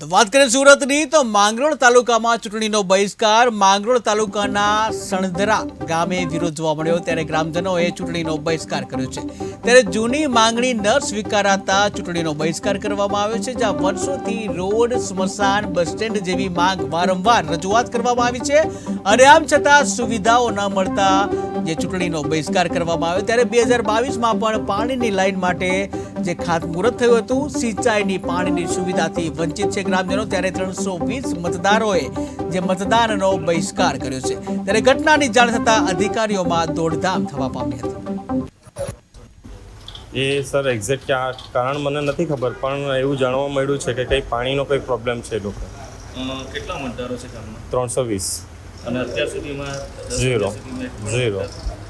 તો વાત કરીએ સુરતની, તો માંગરોળ તાલુકામાં ચૂંટણીનો બહિષ્કાર. માંગરોળ તાલુકાના સણધરા ગામે વિરોધ જોવા મળ્યો ત્યારે ગ્રામજનોએ ચૂંટણીનો બહિષ્કાર કર્યો છે. ત્યારે જૂની માંગણી ન સ્વીકારાતા ચૂંટણીનો બહિષ્કાર કરવામાં આવ્યો છે, જ્યાં વર્ષોથી રોડ, સ્મશાન, બસ સ્ટેન્ડ જેવી માંગ વારંવાર રજૂઆત કરવામાં આવી છે. અને આમ છતાં સુવિધાઓ ન મળતા જે ચૂંટણીનો બહિષ્કાર કરવામાં આવ્યો, ત્યારે બે હજાર બાવીસમાં પણ પાણીની લાઈન માટે જે ખાતમુહૂર્ત થયું હતું સિંચાઈની પાણીની સુવિધાથી વંચિત છે ગ્રામજનો. ત્યારે ત્રણસો વીસ મતદારોએ જે મતદાનનો બહિષ્કાર કર્યો છે. ત્યારે ઘટનાની જાણ થતાં અધિકારીઓમાં દોડધામ થવા પામી હતી. એ સર એક્ઝેક્ટ ક્યાં કારણ મને નથી ખબર પણ એવું જાણવા મળ્યું છે કે કંઈ પાણીનો કંઈ પ્રોબ્લેમ છે લોકો. કેટલા મતદારો છે ગામમાં? ત્રણસો વીસ. અને અત્યાર સુધીમાં ઝીરો. ઝીરો.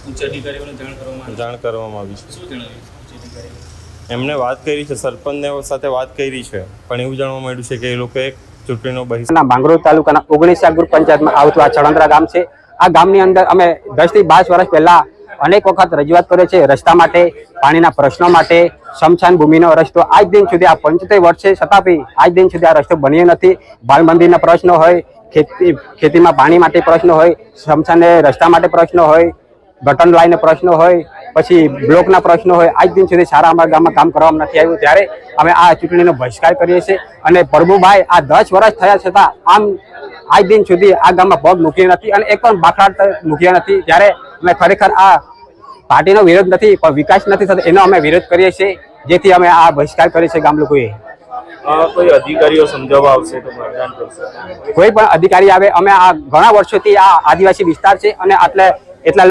ઉચ્ચ અધિકારીઓને જાણ કરવામાં આવી જાણ કરવામાં આવી છે. શું જણાવ્યું એમને વાત કરી છે, સરપંચને સાથે વાત કરી છે. પણ એવું જાણવા મળ્યું છે કે એ લોકોએ ચૂંટણીનો બહિષ્કાર ના તાલુકાના ઓગણીસા ગ્રુપ પંચાયતમાં આવતું આ ચળંદરા ગામ છે. આ ગામની અંદર અમે દસથી બાર વર્ષ પહેલા અનેક વખત રજૂઆત કરે છે રસ્તા માટે, પાણીના પ્રશ્નો માટે, શમશાન ભૂમિનો રસ્તો. આજ દિન સુધી આ પંચોતેર વર્ષે છતાં આજ દિન સુધી આ રસ્તો બન્યો નથી. બાળ મંદિરના પ્રશ્નો હોય, ખેતી, ખેતીમાં પાણી માટે પ્રશ્નો હોય, શમશાને રસ્તા માટે પ્રશ્નો હોય બટન લાઈનના પ્રશ્નો હોય પછી બ્લોકના પ્રશ્નો હોય આજ દિન સુધી સારા અમારા ગામમાં કામ કરવામાં નથી આવ્યું. ત્યારે અમે આ ચૂંટણીનો બહિષ્કાર કરીએ છીએ અને પ્રભુભાઈ આ દસ વર્ષ થયા છતાં આમ આજ દિન સુધી આ ગામમાં પગ મૂક્યા નથી અને એક પણ બાખડા મૂક્યા નથી. ત્યારે અમે ખરેખર આ પાર્ટીનો વિરોધ નથી પણ વિકાસ નથી થતો એનો અમે વિરોધ કરીએ છીએ જેથી અમે આ બહિષ્કાર કરીએ છીએ ગામ લોકોએ. કોઈ અધિકારીઓ સમજાવવા આવશે તો મતદાન કરશે. કોઈ પણ અધિકારી આવે અમે આ ઘણા વર્ષોથી આ આદિવાસી વિસ્તાર છે અને આટલે એટલા